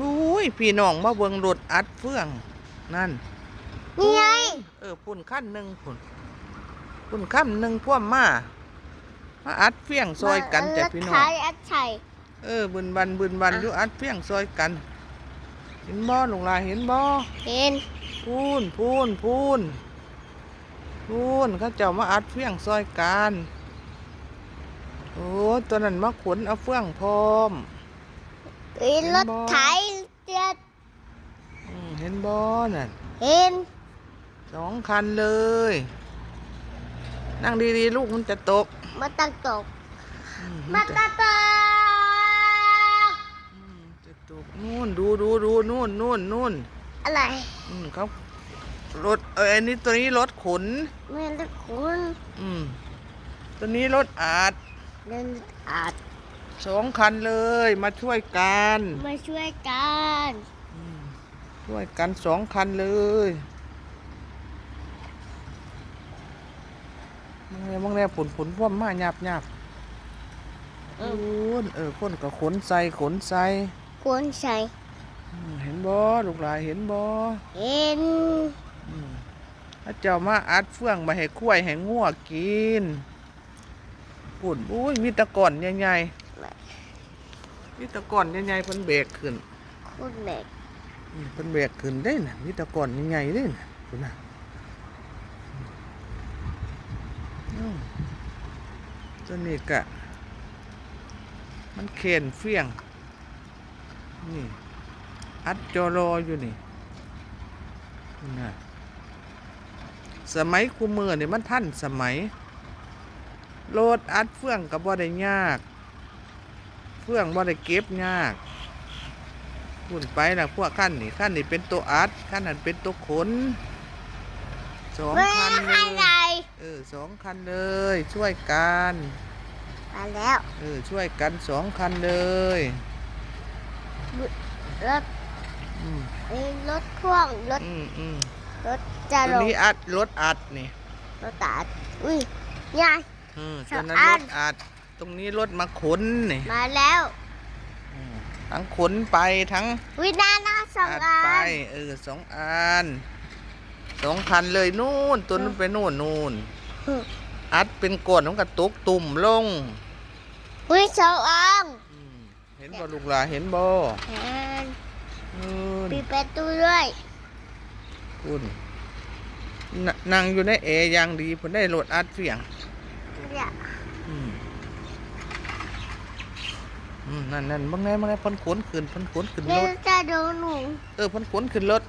มุ้ยพี่น้องมาเบิ่งรถอัดเฟื่อง นั่น นี่ไง เออปุ่นขั้นหนึ่งปุ่นปุ่นขั้นหนึ่งพ่วมมามาอัดเฟี้ยงซอยกันจ้ะพี่น้องท้ายอัดไข่เออบึนบันบึนบันอะอยู่อัดเฟี้ยงซอยกัน เห็นบ่ลุงลายเห็นบ่เห็นพูนพูนพูนพูนเขาเจ้ามาอัดเฟี้ยงซอยกันโอ้ตัวนั้นมาขนเอาเฟื่องพร้อม เห็นรถไถเจ็ดอืมเห็นบ่นั่นเห็นสองคันเลย นั่งดีๆ ลูกมันจะตกมาตักตกอืมมาจะตักตกอืมจะตกนู่นดูดูดูนู่นนู่นนู่นอะไรอืมเขารถเอออันนี้ตัวนี้รถขนไม่รถคุณอืมตัวนี้รถอาดเดินอาจ สองคันเลยมาช่วยกันมาช่วยกันอืมช่วยกันสองคันเลยมึงเนี่ยมึงเนี่ยผลผลพ่วมมาหยาบหยาบเอโอ้อยเออคนก็ขนใส่ขนใส่ควรใส่อืมเห็นบ่ลูกหลานเห็นบ่เห็นอืมถ้าเจ้ามาอัดเฟื่องมาให้คุ้ยให้งัวกินปุ่นอุ้ยมีแตะก่อนใหญ่ๆ มีแตะก่อนใหญ่ๆเพิ่นเบรกขึ้นคุณเด็กอืมเพิ่นเบรกขึ้นได้น่ะมีแตะก่อนใหญ่ๆเด้น่ะพุ่นน่ะอืมตัวนี้กะ มันเข็นเฟี้ยง นี่ อัดจอรออยู่นี่นี่นะสมัยคูมือนี่มันทันสมัยโหลดอัดเฟื่องกับบ่ได้ยาก เฟื่องบ่ได้เก็บยากพุ่นไปนะพวกขั้นนี่ขั้นนี่เป็นตัวอัดขั้นนั้นเป็นตัวขนสองไม่คันเลให้ยไงเออสองคันเลย ช่วยกันมาแล้วเออช่วยกันสองคันเลยรถอืมเอ้ยรถพ่วงรถอืมอืมรถจะตัลวงนี้อัดรถอัดนี่รถตัดอุ้ยยายอืมสตัอวงนั้นอัรนถอัด ตรงนี้รถมาขนนี่มาแล้วอืมทั้งขนไปทั้งวินานาสองอัดอัไปนเออสองอันสองคันเลยนู่นตัวนั้นไปนู่นนู่นอัดเป็นก้อนของกระตุกตุ่มลงวิสองอันอืมเห็นบ่ลูกหลานเห็นบ่เห็นอืมปิดประตูด้วยคุณนนั่งอยู่ในเอร์อย่างดีเพิ่นได้รถอัดเสียงเนี่ยอืมอืม นั่นนั่นบางแน่บางแน่เพ้นขนขึ้นเพ้นขนขึ้นรเล่นถจะดูหนูเออเพ้นขนขึ้นรถ